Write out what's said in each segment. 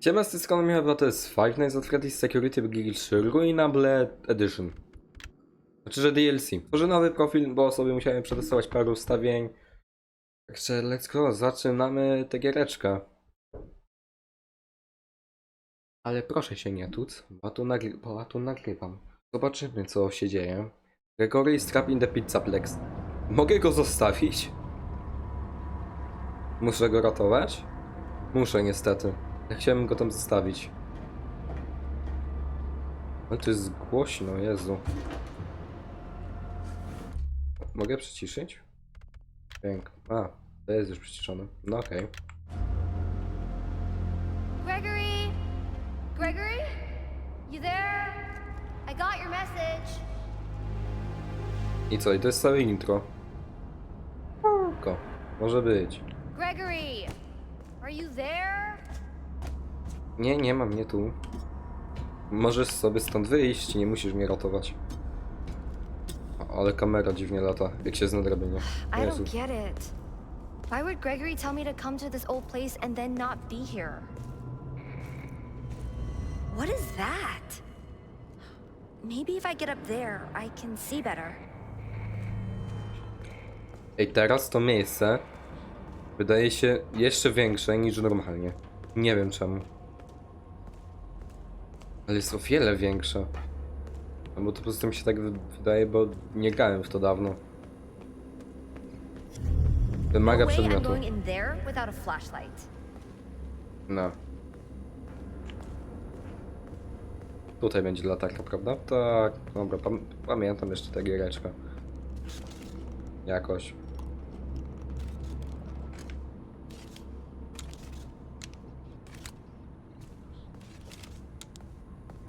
Siema, z tej strony Michał, to jest Five Nights at Freddy's Security 3 Ruinable Edition. Znaczy, że DLC. Tworzę nowy profil, bo sobie musiałem przetestować parę ustawień. Także let's go, zaczynamy tę giereczkę. Ale proszę się nie tuc, bo tu, nagry bo tu nagrywam. Zobaczymy, co się dzieje. Gregory is trapped in the pizzaplex. Mogę go zostawić? Muszę go ratować? Muszę niestety. Ja chciałem go tam zostawić. Ale to jest głośno, Jezu. Mogę przyciszyć? Dźwięk. A, to jest już przyciszone. No okej. Gregory? Gregory? You there? I got your message. I co? I to jest całe intro. Ko. Może być. Gregory! Are you there? Nie, nie ma mnie tu. Możesz sobie stąd wyjść, nie musisz mnie ratować. Ale kamera dziwnie lata, jak się zna drabinie. I Jezu. don't get it. Why would Gregory tell me to come to this old place and then not be here? What is that? Maybe if I get up there, I can see better. Ej, teraz to miejsce wydaje się jeszcze większe niż normalnie. Nie wiem czemu. Ale jest o wiele większe. No bo to po prostu mi się tak wy- wydaje, bo nie grałem w to dawno. Wymaga no way I'm przedmiotu. going in there without a flashlight. No. Tutaj będzie latarka, prawda? Tak, dobra, pam pamiętam jeszcze tę giereczkę. Jakoś.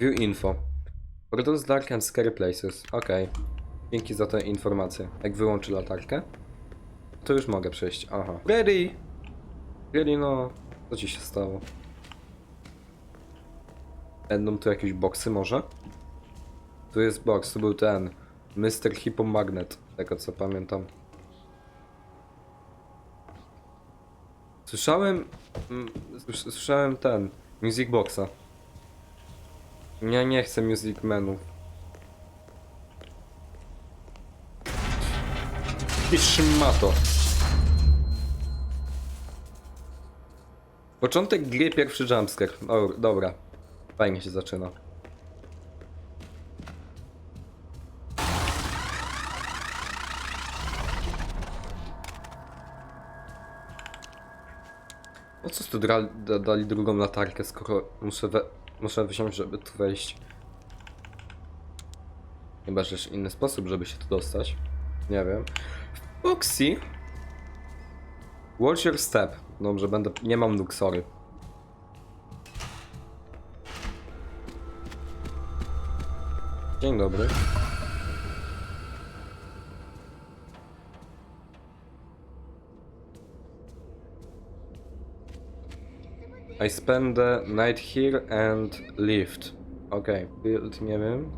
View info. Produce dark and scary places. Okej. Dzięki za tę informację. Jak wyłączy latarkę, to już mogę przejść. Aha. Ready! Ready, no. Co ci się stało? Będą tu jakieś boksy może? Tu jest boks, to był ten. Mr. Hippomagnet, tego co pamiętam. Słyszałem... mm, słys- Słyszałem ten... Music Boxa. Ja nie chcę Music Menów. I szmato. Początek gry, pierwszy jumpscare. O, dobra. Fajnie się zaczyna. Po co tu dra- da- dali drugą latarkę, skoro muszę, we- muszę wziąć, żeby tu wejść? Chyba, że jest inny sposób, żeby się tu dostać. Nie wiem. Foxy. Watch your step. Dobrze, będę... Nie mam nóg, sorry. Dzień dobry. I spend the night here and lived. Okay, build, nie wiem.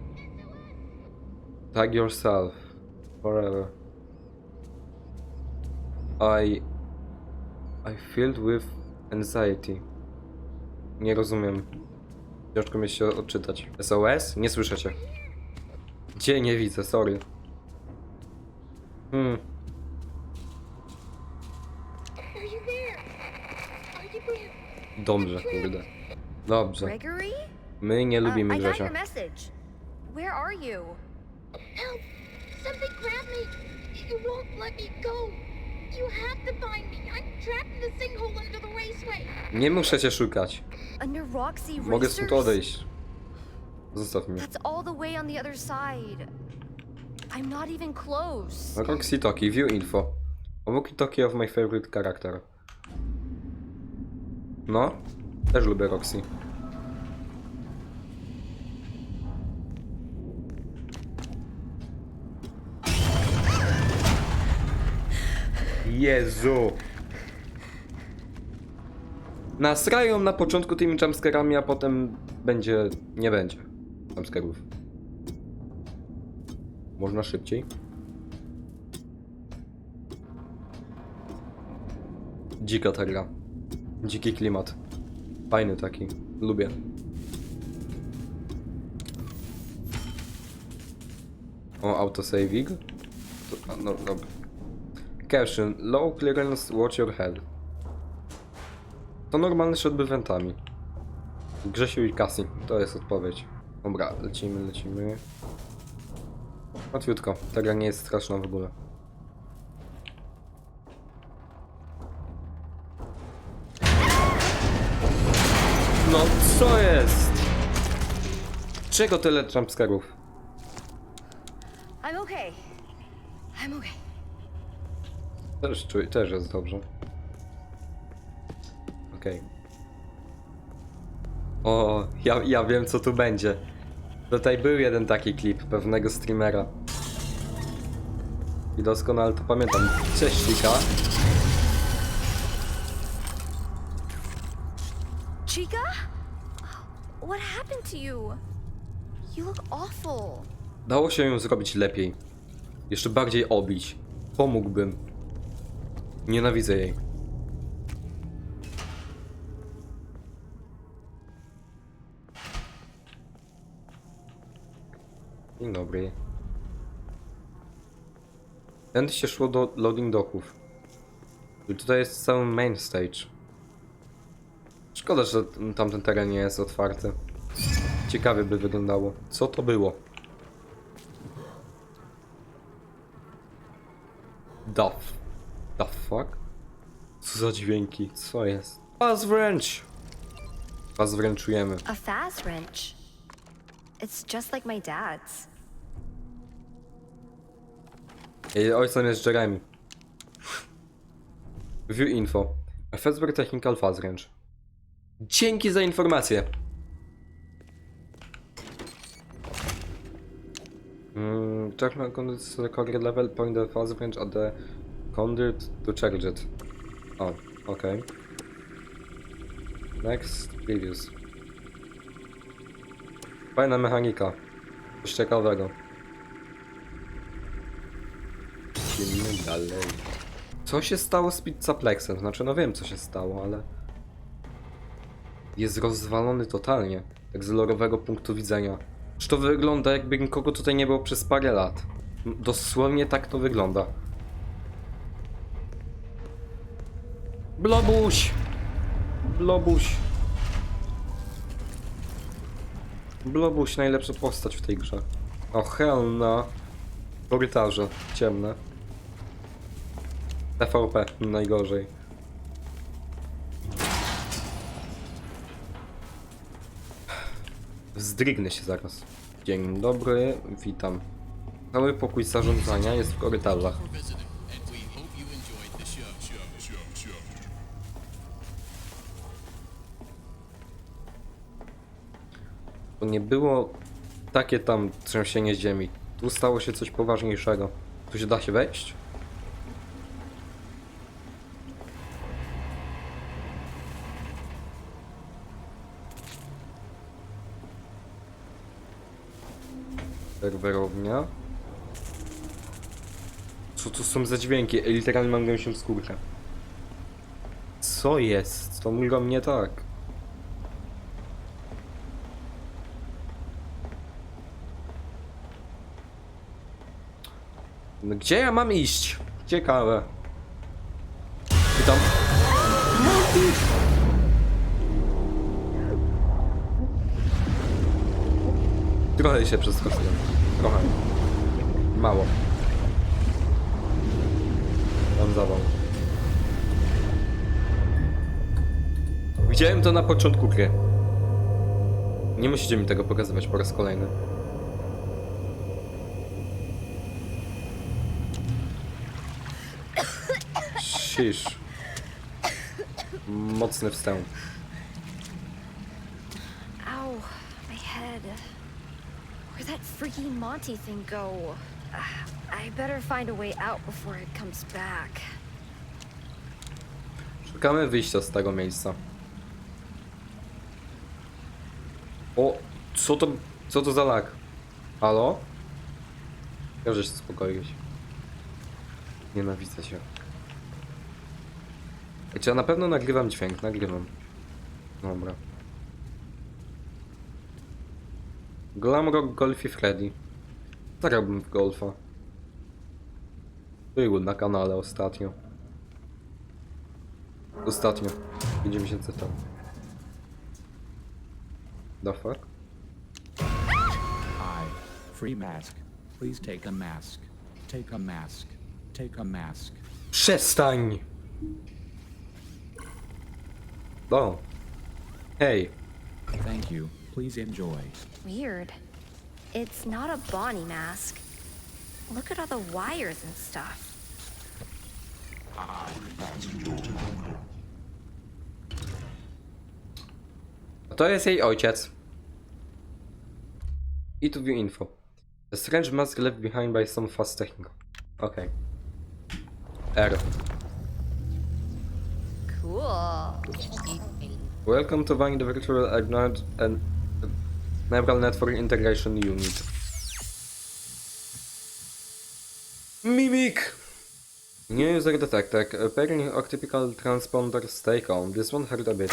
Tag yourself. Forever. I... I filled with anxiety. Nie rozumiem. Ciężko mi się odczytać. SOS? Nie słyszę cię. Gdzie? Nie widzę, sorry. Hmm. Are you there? Are you there? Dobrze, kurde. Dobrze. Gregory? My nie Uh, lubimy Grzesia. your message. Where are you? Help! Something grabbed me! You won't let me go! You have to find me! I'm trapped in the sinkhole under the raceway! Nie muszę cię szukać. Under Roxy Mogę stąd odejść. Zostaw mnie. That's all the way on the other side. I'm not even close. Roxy Toki, view info. Walkie Toki of my favorite character. No, też lubię Roxy. Jezu! Nasrają na początku tymi jumpscarami, a potem będzie... nie będzie jumpscarów. Można szybciej? Dzika ta gra. Dziki klimat. Fajny taki. Lubię. O, autosaving? To, no, dobra. Caution, low clearance, watch your head. To normalny shot wentami. Grzesiu i Cassie, to jest odpowiedź. Dobra, lecimy, lecimy. Łatwiutko, ta gra nie jest straszna w ogóle. Co jest? Czego tyle jumpscarów? I'm okay. I'm okay. Też czuję, też jest dobrze. Okej. O, ja, ja wiem co tu będzie. Tutaj był jeden taki klip pewnego streamera. I doskonale to pamiętam. Cześć Chica. What happened to you? You look awful. Dało się ją zrobić lepiej. Jeszcze bardziej obić. Pomógłbym. Nienawidzę jej. Dzień dobry. Tędy się szło do loading docków. I tutaj jest cały main stage. Szkoda, że tamten teren nie jest otwarty. Ciekawie by wyglądało. Co to było? The, f- the fuck? Co za dźwięki? Co jest? Was wręcz! Was wręczujemy. A fast wrench. It's just like my dad's. Jej ojcem jest Jeremy. View info. A Fazbear Technical Fast wręcz. Dzięki za informację. Mm, check my conduit to the level, point the fast at the conduit to charge it. O, okej. Next, previous. Fajna mechanika. Coś ciekawego. Idziemy dalej. Co się stało z Pizzaplexem? Znaczy, no wiem co się stało, ale... Jest rozwalony totalnie. Tak z lorowego punktu widzenia. Czy to wygląda jakby nikogo tutaj nie było przez parę lat. Dosłownie tak to wygląda. Blobuś! Blobuś. Blobuś, najlepsza postać w tej grze. O hell no. Korytarze ciemne. TVP najgorzej. Zdrygnę się zaraz. Dzień dobry, witam. Cały pokój zarządzania jest w korytarzach. To nie było takie tam trzęsienie ziemi. Tu stało się coś poważniejszego. Tu się da się wejść? Serwerownia. Co to są za dźwięki? Literalnie mam gęsią skórkę. Co jest? To mruga mnie tak. No gdzie ja mam iść? Ciekawe. Witam. Trochę się przestraszyłem. Trochę. Mało. Mam zawał. Widziałem to na początku gry. Nie musicie mi tego pokazywać po raz kolejny. Shish. Mocny wstęp. Ow, my head. Where'd that freaky Monty thing go? I better find a way out before it comes back. Szukamy wyjścia z tego miejsca. O, co to, co to za lag? Halo? Proszę się uspokoić. Nienawidzę się. Czy ja na pewno nagrywam dźwięk? Nagrywam. Dobra. Glamrock Golf i Freddy. Zagrałbym w golfa. Był na kanale ostatnio. Ostatnio. 5 miesięcy temu. The fuck? Hi. Free mask. Please take a mask. Take a mask. Take a mask. Przestań! O. Hej. Thank you. Please enjoy. Weird. It's not a Bonnie mask. Look at all the wires and stuff. To jest jej ojciec. I tu view info. A strange mask left behind by some fast technical. Okay. R. Cool. Welcome to Vine the Virtual Agnoid and Neural Network Integration Unit. Mimic! New user detected. Apparently octypical transponders take on. This one hurt a bit.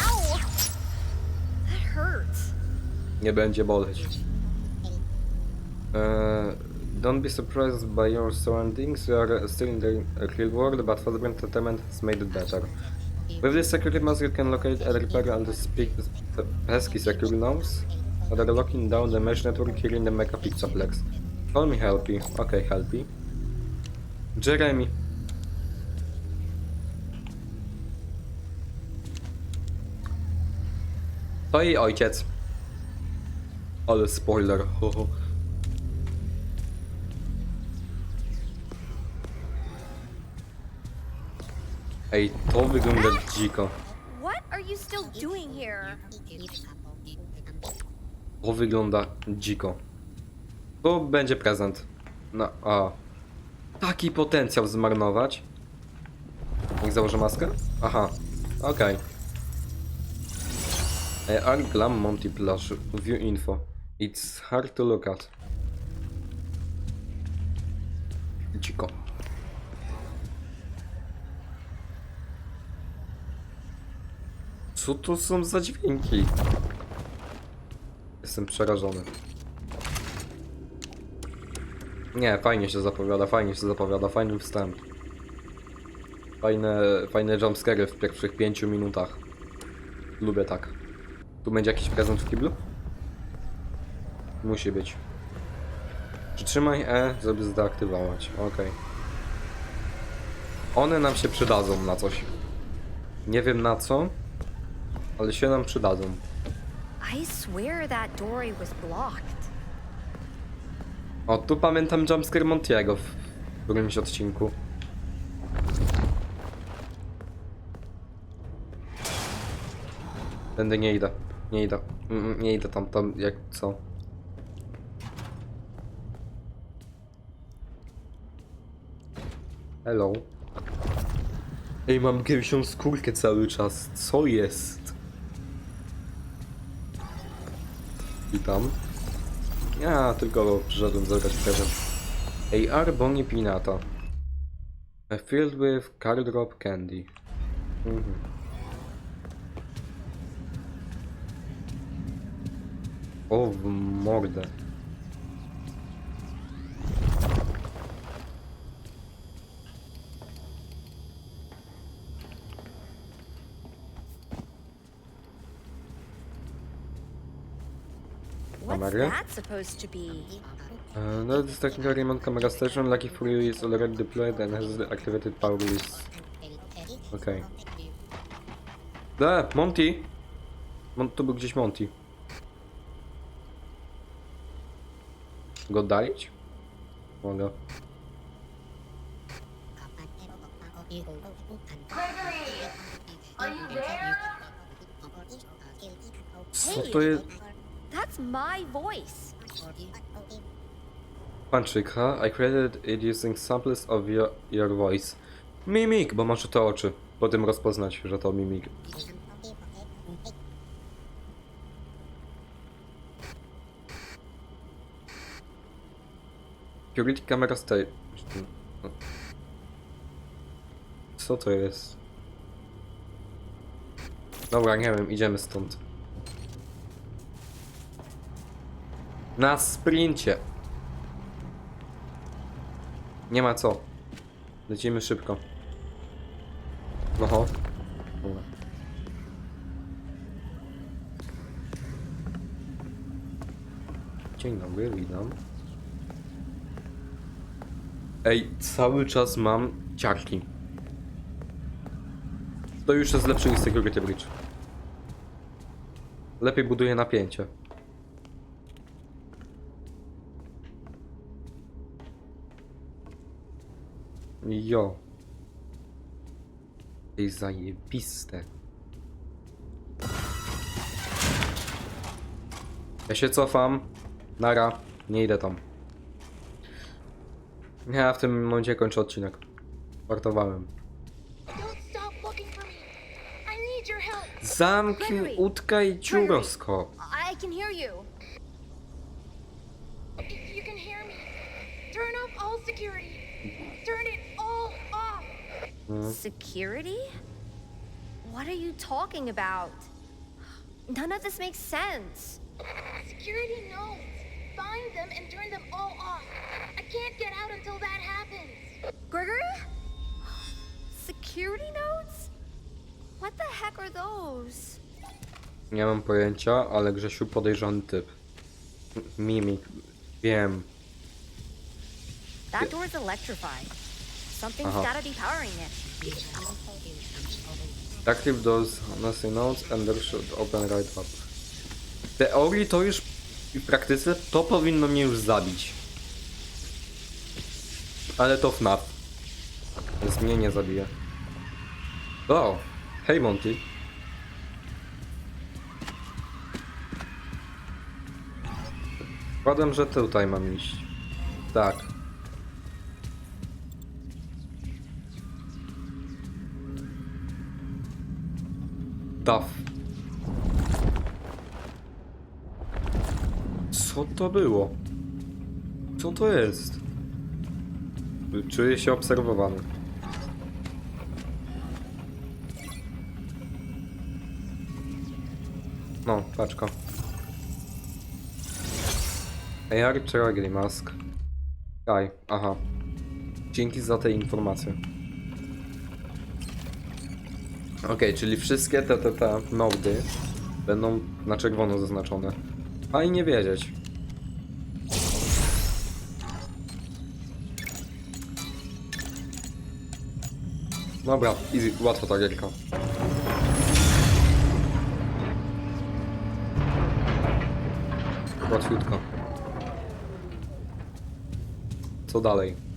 Nie będzie boleć. Uh, don't be surprised by your surroundings. You are still in the real world, but Fazbear Entertainment has made it better. With this security mask, you can locate and repair all the spe- the pesky security that are locking down the mesh network here in the Mecha Pixaplex. Call me Helpy. Okay, Helpy. Jeremy. To jej ojciec. Ale spoiler. ho, ho. Ej, to wygląda dziko. What are you still doing here? To wygląda dziko. To będzie prezent. No, a. Taki potencjał zmarnować. Niech założę maskę? Aha, okej. Okay. Art Glam Monty. View info. It's hard to look at. Dziko. Co to są za dźwięki? Jestem przerażony. Nie, fajnie się zapowiada, fajnie się zapowiada, fajny wstęp. Fajne, fajne jumpscary w pierwszych pięciu minutach. Lubię tak. Tu będzie jakiś prezent w kiblu? Musi być. Przytrzymaj E, żeby zdeaktywować. Okej. One nam się przydadzą na coś. Nie wiem na co, ale się nam przydadzą. I swear that doorway was blocked. O, tu pamiętam jumpscare Montiego w którymś odcinku. Tędy nie idę. Nie idę. Mm, mm, Nie idę tam, tam, jak co? Hello. Ej, mam gęsią skórkę cały czas. Co jest? Witam. Ja tylko przyszedłem zabrać prezent. AR Bonnie Pinata. Filled with card drop candy. Mhm. O, w mordę. To be? Uh, no, this technical remote camera station, lucky for you, is already deployed and has the activated power release. Okej. Da, Monty! Mon tu był gdzieś Monty. Go oddalić? Mogę. Co to jest? That's my voice. Huh? I created it using samples of your, your voice. Mimik, bo masz te oczy. Po tym rozpoznać, że to mimik. Security camera stay. Co to jest? Dobra, nie wiem, idziemy stąd. Na sprincie. Nie ma co. Lecimy szybko. Oho. Dzień dobry, witam. Ej, cały czas mam ciarki. To już jest lepszy niż Security Bridge. Lepiej buduje napięcie. Jo. Ej, zajebiste. Ja się cofam. Nara. Nie idę tam. Ja w tym momencie kończę odcinek. Wartowałem. Zamknij utka i ciurosko. I can hear you. Security? What are you talking about? None of this makes sense. Security knows. Find them and turn them all off. I can't get out until that happens. Gregory? Security nodes? What the heck are those? Nie mam pojęcia, ale Grzesiu podejrzany typ. M- Mimik. Wiem. That Yeah. door's electrified. Something's Uh-huh. gotta be powering it. Active doors, nothing notes, and there should open right up. W teorii to już i w praktyce to powinno mnie już zabić. Ale to FNAF. Więc mnie nie zabije. O! Hej Monty. Zakładam, że tutaj mam iść. Tak. Duff. Co to było? Co to jest? Czuję się obserwowany. No, paczka. AR Cherry Mask. Kaj, aha. Dzięki za te informacje. Okej, czyli wszystkie te, te, te nody będą na czerwono zaznaczone. Fajnie wiedzieć. Dobra, easy, łatwo ta gierka. Łatwiutko. Co dalej?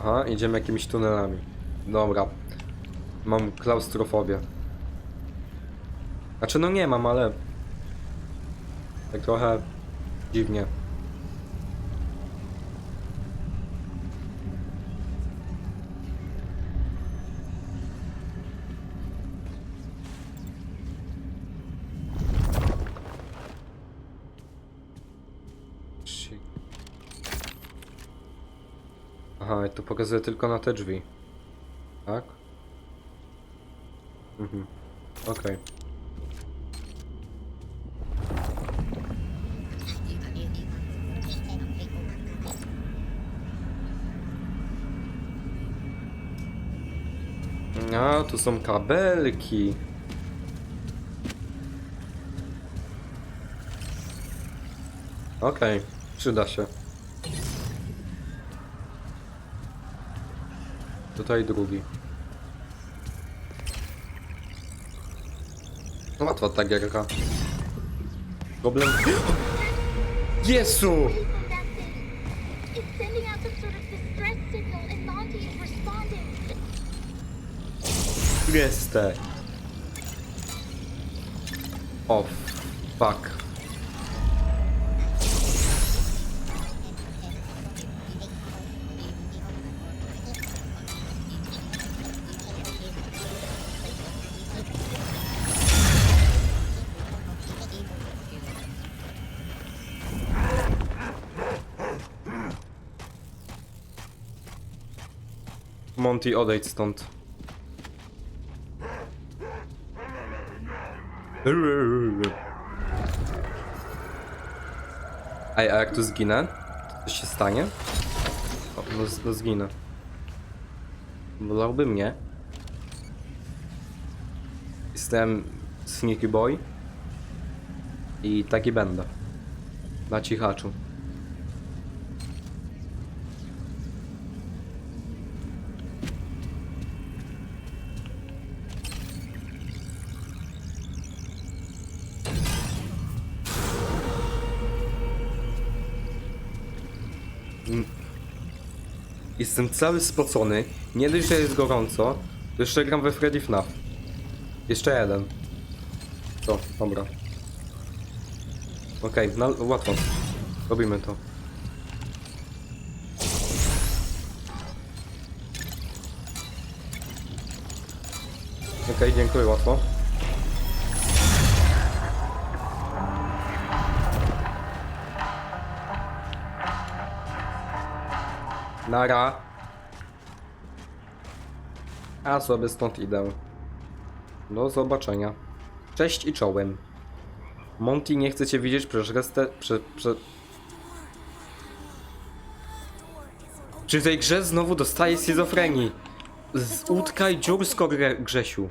Aha, idziemy jakimiś tunelami. Dobra. Mam klaustrofobię. Znaczy, no nie mam, ale... Tak trochę... dziwnie. Pokazuje tylko na te drzwi. Tak? Mhm. Okej. A, tu są kabelki. Okej, przyda się. Tutaj drugi. Łatwa ta gierka. Problem... Jezu! From that thing. Monty, odejdź stąd. Ej, a jak tu zginę? To coś się stanie? O, no, no zginę. Wolałby mnie. Jestem sneaky boy. I taki będę. Na cichaczu. Jestem cały spocony. Nie dość, że jest gorąco, jeszcze gram we Freddy FNAF. Jeszcze jeden. To, dobra. Okej, no łatwo. Robimy to. Okej, dziękuję, łatwo. Nara. A sobie stąd idę. Do zobaczenia. Cześć i czołem. Monty nie chce cię widzieć przez resztę... Prze, prze... Czy w tej grze znowu dostaję schizofrenii? Z utkaj dziursko gre, Grzesiu.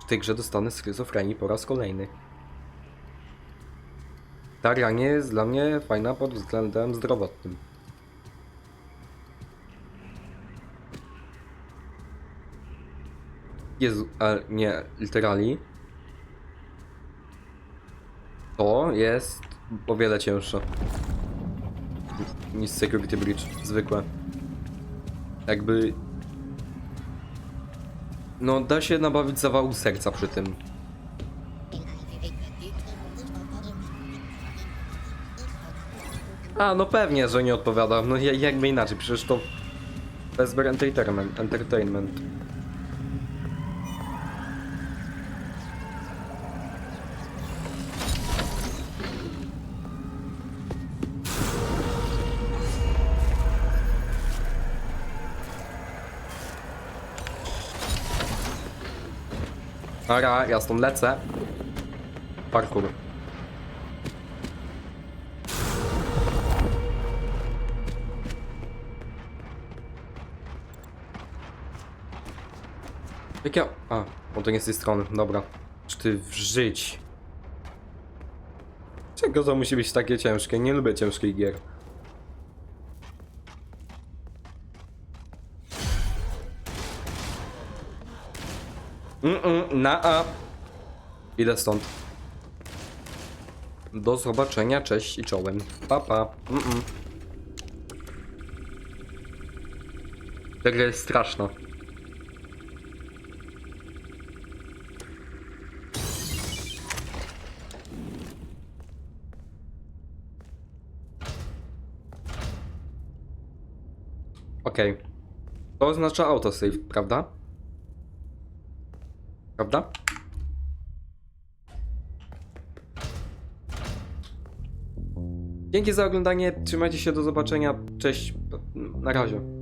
W tej grze dostanę schizofrenii po raz kolejny. Ta gra nie jest dla mnie fajna pod względem zdrowotnym. Jezu, ale nie, literally. To jest o wiele cięższe. Niż Security Bridge, zwykłe. Jakby... No, da się nabawić zawału serca przy tym. A, no pewnie, że nie odpowiada. No ja- jakby inaczej, przecież to... Bezber Entertainment. entertainment. Dobra, ja stąd lecę. Parkour. Jak ja... A, bo to nie z tej strony, dobra. Czy ty wżyć? Czego to musi być takie ciężkie? Nie lubię ciężkich gier. Mm-mm, na a. Idę stąd. Do zobaczenia, cześć i czołem. Pa, pa. Gra jest. Okej. To oznacza autosave, prawda? Prawda? Dzięki za oglądanie, trzymajcie się, do zobaczenia, cześć, na razie.